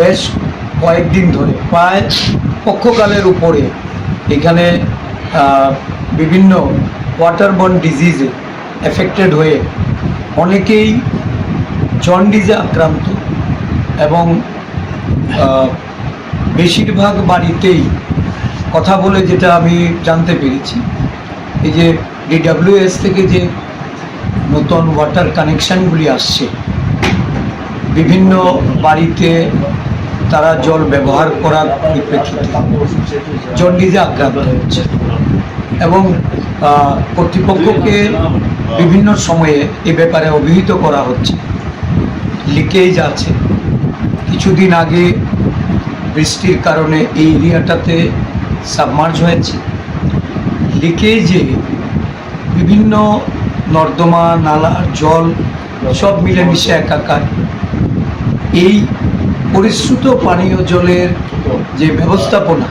বেশ কয়েকদিন ধরে, প্রায় পক্ষকালের উপরে এখানে বিভিন্ন ওয়াটারবর্ন ডিজিজে এফেক্টেড হয়ে অনেকেই জন্ডিজে আক্রান্ত এবং বেশিরভাগ বাড়িতেই কথা বলে যেটা আমি জানতে পেরেছি, এই যে ডিডাব্লিউএস থেকে যে নতুন ওয়াটার কানেকশানগুলি আসছে, বিভিন্ন বাড়িতে তারা জল ব্যবহার করার পরিপ্রেক্ষিতে জন্ডিজে আক্রান্ত হচ্ছে এবং কর্তৃপক্ষকে বিভিন্ন সময়ে এ ব্যাপারে অভিহিত করা হচ্ছে। লিকেজ আছে। কিছুদিন আগে বৃষ্টির কারণে এই এরিয়াটাতে সাবমার্জ হয়েছে। লিকেজে বিভিন্ন নর্দমা, নালার জল সব মিলেমিশে একাকার। এই পরিশ্রুত পানীয় জলের যে ব্যবস্থাপনা,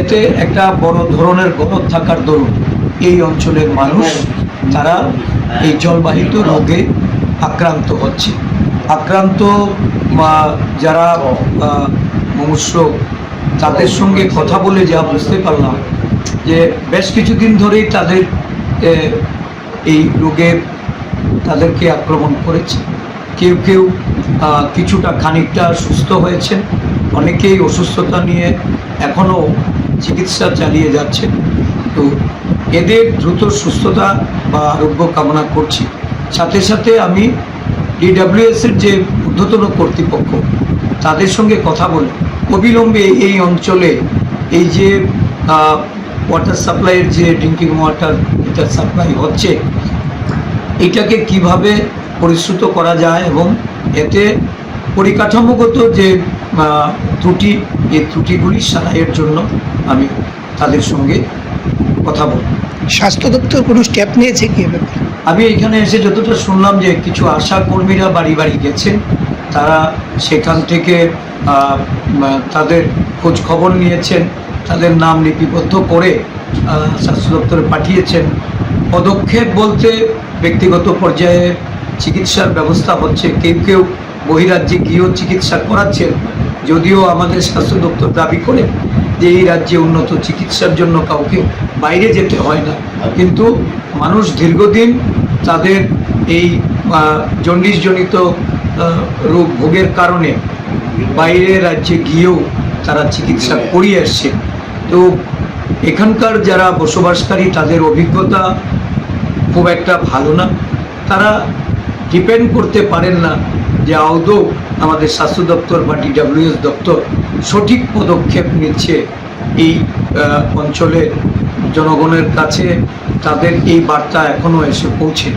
এতে একটা বড় ধরনের গরদ থাকার দরুন এই অঞ্চলের মানুষ, তারা এই জলবাহিত রোগে আক্রান্ত হচ্ছে। আক্রান্ত যারা মনুষ্য, তাদের সঙ্গে কথা বলে যা বুঝতে পারলাম যে বেশ কিছুদিন ধরেই তাদের এই রোগে তাদেরকে আক্রমণ করেছে। কেউ কেউ কিছুটা খানিকটা সুস্থ হয়েছেন। অনেকেই অসুস্থতা নিয়ে এখনও চিকিৎসা চালিয়ে যাচ্ছে তো এদের দ্রুত সুস্থতা বা আরোগ্য কামনা করছি। সাথে সাথে আমি ডিডাব্লিউএসের যে ঊর্ধ্বতন কর্তৃপক্ষ, তাদের সঙ্গে কথা বলে অবিলম্বে এই অঞ্চলে এই যে ওয়াটার সাপ্লাইয়ের যে ড্রিঙ্কিং ওয়াটার এটা সাপ্লাই হচ্ছে, এটাকে কীভাবে পরিশ্রুত করা যায় এবং এতে পরিকাঠামোগত যে ত্রুটি এই ত্রুটিগুলি সারাইয়ের জন্য আমি তাদের সঙ্গে কথা বলব। স্বাস্থ্য দপ্তর কোনো স্টেপ নিয়েছে কি আমি এখানে এসে যতটা শুনলাম যে কিছু আশা কর্মীরা বাড়ি বাড়ি গেছেন তারা সেখান থেকে তাদের খোঁজ খবর নিয়েছেন তাদের নাম লিপিবদ্ধ করে স্বাস্থ্য দপ্তরে পাঠিয়েছেন। পদক্ষেপ বলতে ব্যক্তিগত পর্যায়ে চিকিৎসার ব্যবস্থা হচ্ছে। কেউ কেউ বহিরাজ্যে গিয়েও চিকিৎসা করাচ্ছেন। যদিও আমাদের স্বাস্থ্য দপ্তর দাবি করে যে এই রাজ্যে উন্নত চিকিৎসার জন্য কাউকে বাইরে যেতে হয় না। কিন্তু মানুষ দীর্ঘদিন তাদের এই জন্ডিসজনিত রোগ ভোগের কারণে বাইরে রাজ্যে গিয়েও তারা চিকিৎসা করিয়ে আসছে। তো এখানকার যারা বসবাসকারী তাদের অভিজ্ঞতা খুব একটা ভালো না। তারা ডিপেন্ড করতে পারেন না যে আদৌ আমাদের স্বাস্থ্য দপ্তর বা ডিডাব্লিউএস দপ্তর সঠিক পদক্ষেপ নিচ্ছে এই অঞ্চলের জনগণের কাছে। তাদের এই বার্তা এখনও এসে পৌঁছে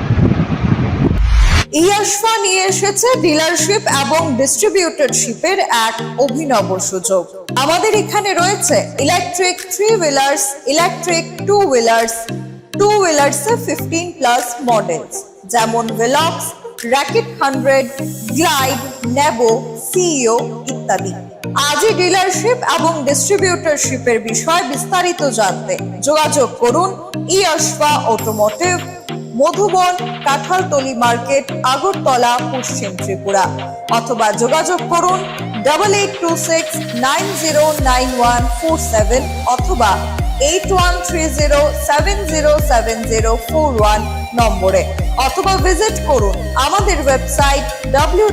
নিয়ে এসেছে ডিলারশিপ এবং ডিস্ট্রিবিউটরশিপের এক অভিনব সুযোগ। আমাদের এখানে রয়েছে electric three wheelers electric two wheelers two wheelers fifteen plus models যেমন ভেলক্স র্যাকেট হান্ড্রেড গ্লাইড নেব সিইও ইত্যাদি। আজই ডিলারশিপ এবং ডিস্ট্রিবিউটরশিপের বিষয়ে বিস্তারিত জানতে যোগাযোগ করুন ইয়াশফা অটোমোটিভ মধুবন, কাঁঠালতলি মার্কেট, আগরতলা, পশ্চিম ত্রিপুরা। অথবা যোগাযোগ করুন double eight two six nine zero nine one four seven অথবা eight one three zero seven zero seven zero four one নম্বরে অথবা ভিজিট করুন আমাদের ওয়েবসাইট ডাব্লিউ